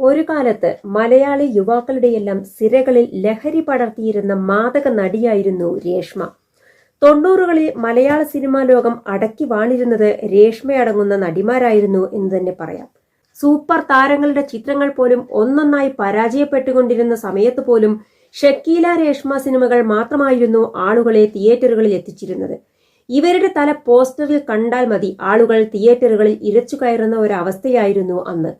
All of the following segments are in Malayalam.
ഒരു കാലത്ത് മലയാളി യുവാക്കളുടെയെല്ലാം സിരകളിൽ ലഹരി പടർത്തിയിരുന്ന മാതക നടിയായിരുന്നു രേഷ്മ. തൊണ്ണൂറുകളിൽ മലയാള സിനിമാ ലോകം അടക്കി വാണിരുന്നത് രേഷ്മയടങ്ങുന്ന നടിമാരായിരുന്നു എന്ന് തന്നെ പറയാം. സൂപ്പർ താരങ്ങളുടെ ചിത്രങ്ങൾ പോലും ഒന്നൊന്നായി പരാജയപ്പെട്ടുകൊണ്ടിരുന്ന സമയത്ത് പോലും ഷക്കീല രേഷ്മ സിനിമകൾ മാത്രമായിരുന്നു ആളുകളെ തിയേറ്ററുകളിൽ എത്തിച്ചിരുന്നത്. ഇവരുടെ തല പോസ്റ്ററിൽ കണ്ടാൽ മതി ആളുകൾ തിയേറ്ററുകളിൽ ഇരച്ചു കയറുന്ന ഒരവസ്ഥയായിരുന്നു അന്ന്.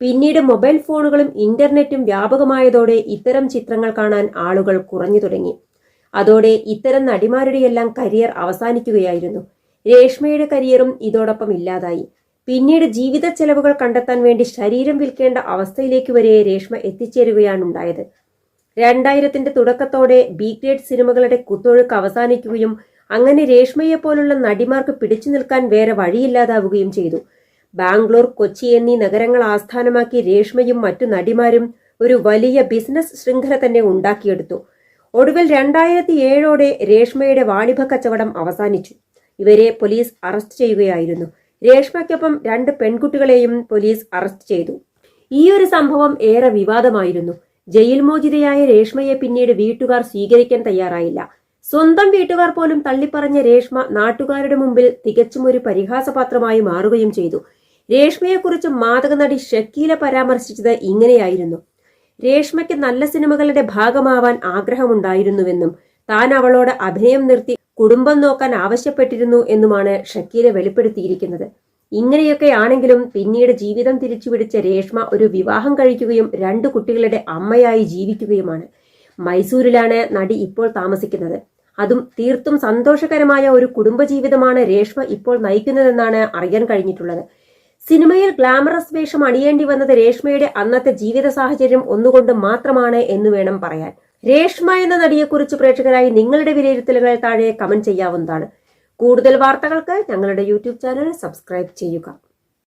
പിന്നീട് മൊബൈൽ ഫോണുകളും ഇന്റർനെറ്റും വ്യാപകമായതോടെ ഇത്തരം ചിത്രങ്ങൾ കാണാൻ ആളുകൾ കുറഞ്ഞു തുടങ്ങി. അതോടെ ഇത്തരം നടിമാരുടെയെല്ലാം കരിയർ അവസാനിക്കുകയായിരുന്നു. രേഷ്മയുടെ കരിയറും ഇതോടൊപ്പം ഇല്ലാതായി. പിന്നീട് ജീവിത ചെലവുകൾ കണ്ടെത്താൻ വേണ്ടി ശരീരം വിൽക്കേണ്ട അവസ്ഥയിലേക്ക് വരെ രേഷ്മ എത്തിച്ചേരുകയാണുണ്ടായത് രണ്ടായിരത്തിന്റെ തുടക്കത്തോടെ ബി ഗ്രേഡ് സിനിമകളുടെ കുത്തൊഴുക്ക് അവസാനിക്കുകയും അങ്ങനെ രേഷ്മയെ പോലുള്ള നടിമാർക്ക് പിടിച്ചു നിൽക്കാൻ വേറെ വഴിയില്ലാതാവുകയും ചെയ്തു. ബാംഗ്ലൂർ കൊച്ചി എന്നീ നഗരങ്ങൾ ആസ്ഥാനമാക്കി രേഷ്മയും മറ്റു നടിമാരും ഒരു വലിയ ബിസിനസ് ശൃംഖല തന്നെ ഉണ്ടാക്കിയെടുത്തു. ഒടുവിൽ രണ്ടായിരത്തി ഏഴോടെ രേഷ്മയുടെ വാണിഭ കച്ചവടം അവസാനിച്ചു. ഇവരെ പോലീസ് അറസ്റ്റ് ചെയ്യുകയായിരുന്നു. രേഷ്മയ്ക്കൊപ്പം രണ്ട് പെൺകുട്ടികളെയും പോലീസ് അറസ്റ്റ് ചെയ്തു. ഈ ഒരു സംഭവം ഏറെ വിവാദമായിരുന്നു. ജയിൽ മോചിതയായ രേഷ്മയെ പിന്നീട് വീട്ടുകാർ സ്വീകരിക്കാൻ തയ്യാറായില്ല. സ്വന്തം വീട്ടുകാർ പോലും തള്ളിപ്പറഞ്ഞ രേഷ്മ നാട്ടുകാരുടെ മുമ്പിൽ തികച്ചും ഒരു പരിഹാസപാത്രമായി മാറുകയും ചെയ്തു. രേഷ്മയെക്കുറിച്ച് മാതക നടി ഷക്കീല പരാമർശിച്ചത് ഇങ്ങനെയായിരുന്നു. രേഷ്മയ്ക്ക് നല്ല സിനിമകളുടെ ഭാഗമാവാൻ ആഗ്രഹമുണ്ടായിരുന്നുവെന്നും താൻ അവളോട് അഭിനയം നിർത്തി കുടുംബം നോക്കാൻ ആവശ്യപ്പെട്ടിരുന്നു എന്നുമാണ് ഷക്കീല വെളിപ്പെടുത്തിയിരിക്കുന്നത്. ഇങ്ങനെയൊക്കെയാണെങ്കിലും പിന്നീട് ജീവിതം തിരിച്ചുപിടിച്ച രേഷ്മ ഒരു വിവാഹം കഴിക്കുകയും രണ്ടു കുട്ടികളുടെ അമ്മയായി ജീവിക്കുകയുമാണ്. മൈസൂരിലാണ് നടി ഇപ്പോൾ താമസിക്കുന്നത്. അതും തീർത്തും സന്തോഷകരമായ ഒരു കുടുംബജീവിതമാണ് രേഷ്മ ഇപ്പോൾ നയിക്കുന്നതെന്നാണ് അറിയാൻ കഴിഞ്ഞിട്ടുള്ളത്. സിനിമയിൽ ഗ്ലാമറസ് വേഷം അണിയേണ്ടി വന്നത് രേഷ്മയുടെ അന്നത്തെ ജീവിത സാഹചര്യം ഒന്നുകൊണ്ട് മാത്രമാണ് എന്ന് വേണം പറയാൻ. രേഷ്മ എന്ന നടിയെക്കുറിച്ച് പ്രേക്ഷകരായി നിങ്ങളുടെ വിലയിരുത്തലുകൾ താഴെ കമന്റ് ചെയ്യാവുന്നതാണ്. കൂടുതൽ വാർത്തകൾക്ക് ഞങ്ങളുടെ യൂട്യൂബ് ചാനൽ സബ്സ്ക്രൈബ് ചെയ്യുക.